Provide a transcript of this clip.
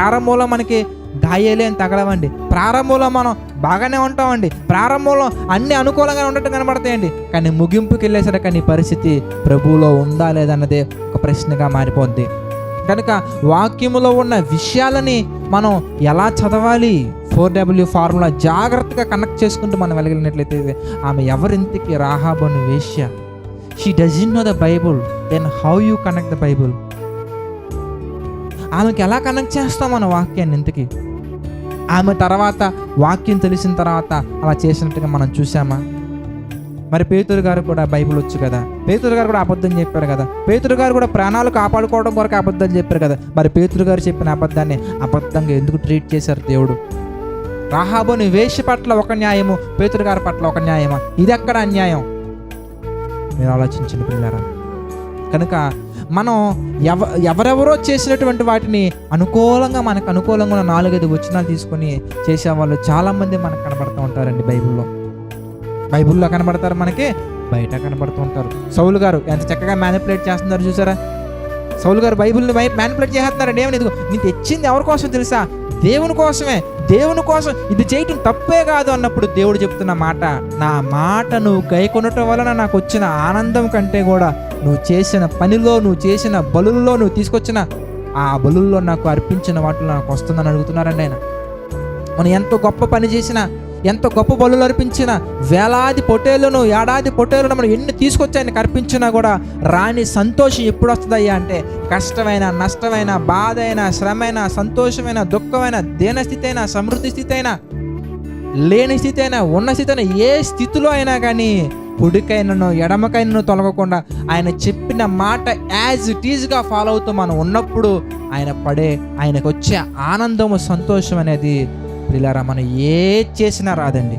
ప్రారంభంలో మనకి గాయాలే అని తగలవండి. ప్రారంభంలో మనం బాగానే ఉంటామండి. ప్రారంభంలో అన్ని అనుకూలంగా ఉండటం కనబడతాయండి. కానీ ముగింపుకి వెళ్ళేసరికి నీ పరిస్థితి ప్రభువులో ఉందా లేదన్నదే ఒక ప్రశ్నగా మారిపోద్ది. కనుక వాక్యములో ఉన్న విషయాలని మనం ఎలా చదవాలి? ఫోర్ డబ్ల్యూ ఫార్ములా జాగ్రత్తగా కనెక్ట్ చేసుకుంటూ మనం వెళ్ళగలిగినట్లయితే ఆమె ఎవరింతకి రాహాబోని వేష్య she doesn't know the Bible then how you connect the Bible ఆమెకి ఎలా కనెక్ట్ చేస్తాం మన వాక్యాన్ని ఇంతకీ? ఆమె తర్వాత వాక్యం తెలిసిన తర్వాత అలా చేసినట్టుగా మనం చూసామా మరి పేతురు గారు కూడా బైబిల్ వచ్చు కదా? పేతురు గారు కూడా అబద్ధం చెప్పారు కదా? పేతురు గారు కూడా ప్రాణాలు కాపాడుకోవడం కొరకు అబద్ధం చెప్పారు కదా? మరి పేతురు గారు చెప్పిన అబద్ధాన్ని అబద్ధంగా ఎందుకు ట్రీట్ చేశారు దేవుడు? రాహాబోని వేష పట్ల ఒక న్యాయము పేతురు గారి పట్ల ఒక న్యాయమా? ఇది ఎక్కడ అన్యాయం? మీరు ఆలోచించండి పిల్లరా కనుక మనం ఎవ ఎవరెవరో చేసినటువంటి వాటిని అనుకూలంగా మనకు అనుకూలంగా ఉన్న నాలుగైదు వచనాలు తీసుకొని చేసేవాళ్ళు చాలామంది మనకు కనబడుతూ ఉంటారండి బైబిల్లో. బైబిల్లో కనబడతారు మనకి బయట కనబడుతూ ఉంటారు. సౌలు గారు ఎంత చక్కగా మ్యానిపులేట్ చేస్తున్నారు చూసారా? సౌలు గారు బైబిల్ని మ్యానిపులేట్ చేస్తున్నారండి ఏమని ఇదిగో తెచ్చింది ఎవరి కోసం తెలుసా? దేవుని కోసమే. దేవుని కోసం ఇది చేయటం తప్పే కాదు అన్నప్పుడు దేవుడు చెప్తున్న మాట నా మాట నువ్వు గైకొనటం వలన నాకు వచ్చిన ఆనందం కంటే కూడా నువ్వు చేసిన పనిలో నువ్వు చేసిన బలుల్లో నువ్వు తీసుకొచ్చిన ఆ బలుల్లో నాకు అర్పించిన వాటిలో నాకు వస్తుందని అడుగుతున్నారండి ఆయన. మనం ఎంత గొప్ప పని చేసినా ఎంత గొప్ప బలులు అర్పించినా వేలాది పొటేలను ఏడాది పొటేలను మనం ఎన్ని తీసుకొచ్చి ఆయనకు అర్పించినా కూడా రాని సంతోషం ఎప్పుడు వస్తుందయ్యా అంటే కష్టమైన నష్టమైన బాధ అయినా శ్రమైన సంతోషమైన దుఃఖమైన దీనస్థితి అయినా సమృద్ధి స్థితి అయినా లేని స్థితి అయినా ఉన్న స్థితి అయినా ఏ స్థితిలో అయినా కానీ కుడికైనను ఎడమకైనను తొలగకుండా ఆయన చెప్పిన మాట యాజ్ ఇట్ ఈజ్గా ఫాలో అవుతూ మనం ఉన్నప్పుడు ఆయన పడే ఆయనకు వచ్చే ఆనందము సంతోషం అనేది పిల్లరా మనం ఏ చేసినా రాదండి.